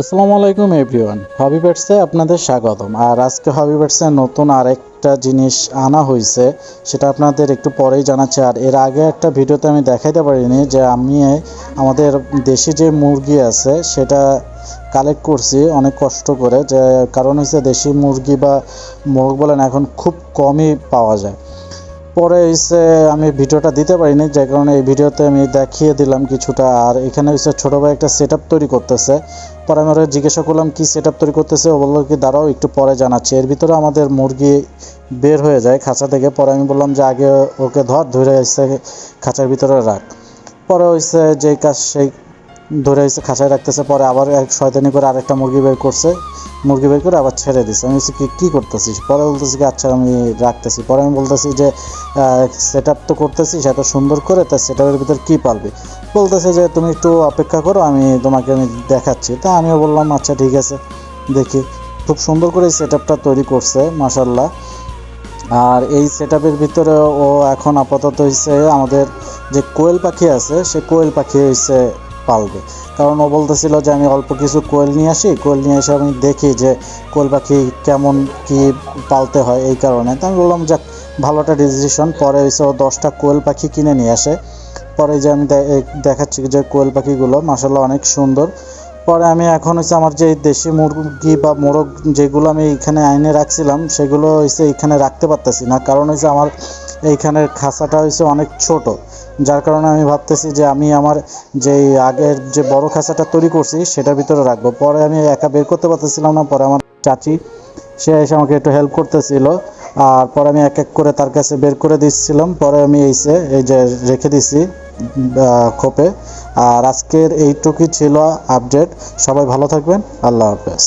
আসসালামু আলাইকুম এভরিওয়ান হবি পেটসে আপনাদের স্বাগতম। আর আজকে হবি পেটসে নতুন আরেকটা জিনিস আনা হয়েছে সেটা আপনাদের একটু পরেই জানাচ্ছি। আর এর আগে একটা ভিডিওতে আমি দেখাইতে পারিনি যে আমি আমাদের দেশি যে মুরগি আছে, সেটা কালেক্ট করছি অনেক কষ্ট করে। যে কারণ হচ্ছে দেশি মুরগি বা মোরগ বলেন এখন খুব কমই পাওয়া যায়। পরে হচ্ছে আমি ভিডিওটা দিতে পারিনি, যে কারণে এই ভিডিওতে আমি দেখিয়ে দিলাম কিছুটা। আর এখানে হচ্ছে ছোটো ভাই একটা সেট তৈরি করতেছে। পরে জিজ্ঞাসা করলাম, কি সেট তৈরি করতেছে? ও বলল কি, দাঁড়াও, একটু পরে জানাচ্ছি। এর ভিতরে আমাদের মুরগি বের হয়ে যায় খাঁচা থেকে। পরে আমি বললাম যে, আগে ওকে ধর, ধরে এসে খাঁচার ভিতরে রাখ। পরে হচ্ছে যেই কাজ সেই ধরে এসে খাঁচায় রাখতেছে। পরে আবার এক শয়তানি করে আরেকটা মুরগি বের করছে। মুরগি বের করে আবার ছেড়ে দিছে। আমি বলছি, কি, কী করতেছিস? পরে বলতেছি কি আচ্ছা আমি রাখতেছি। পরে আমি বলতেছি যে সেট তো করতেছিস এত সুন্দর করে, তা সেট আপের ভিতর কী পারবি? বলতেছে যে, তুমি একটু অপেক্ষা করো, আমি তোমাকে আমি দেখাচ্ছি। তা আমিও বললাম আচ্ছা ঠিক আছে, দেখি। খুব সুন্দর করে সেট আপটা তৈরি করছে মাসাল্লাহ আর এই সেট আপের ভিতরে ও এখন আপাতত হচ্ছে আমাদের যে কোয়েল পাখি আছে, সে কোয়েল পাখি হচ্ছে পালবে। কারণ ও বলতেছিল যে, আমি অল্প কিছু কোয়েল নিয়ে আসি। কোয়েল নিয়ে এসে আমি দেখি যে, কোয়েল পাখি কেমন কি পালতে হয় এই কারণে। তো আমি বললাম, যাক ভালো একটা ডিসিশন পরে হচ্ছে ও দশটা কোয়েল পাখি কিনে নিয়ে আসে। পরে যে আমি দেখাচ্ছি যে কোয়েল পাখিগুলো মাসাল্লাহ অনেক সুন্দর। পরে আমি এখন হচ্ছে আমার যে দেশি মুরগি বা মোরগ যেগুলো আমি এখানে আইনে রাখছিলাম, সেগুলো হচ্ছে এখানে রাখতে পারতেছি না। কারণ হচ্ছে আমার এইখানের খাঁচাটা হচ্ছে অনেক ছোট। যার কারণে আমি ভাবতেছি যে আমি আমার যে আগের যে বড় খাঁচাটা তৈরি করছি, সেটার ভিতরে রাখব। পরে আমি একা বের করতে পারতেছিলাম না, পরে আমার চাচি সে এসে আমাকে একটু হেল্প করতেছিল। আর পরে আমি এক এক করে তার কাছে বের করে দিচ্ছিলাম। পরে আমি এইসে এই যে রেখে দিছি খোপে। আর আজকের এইটুকুই ছিল আপডেট সবাই ভালো থাকবেন। আল্লাহ হাফেজ।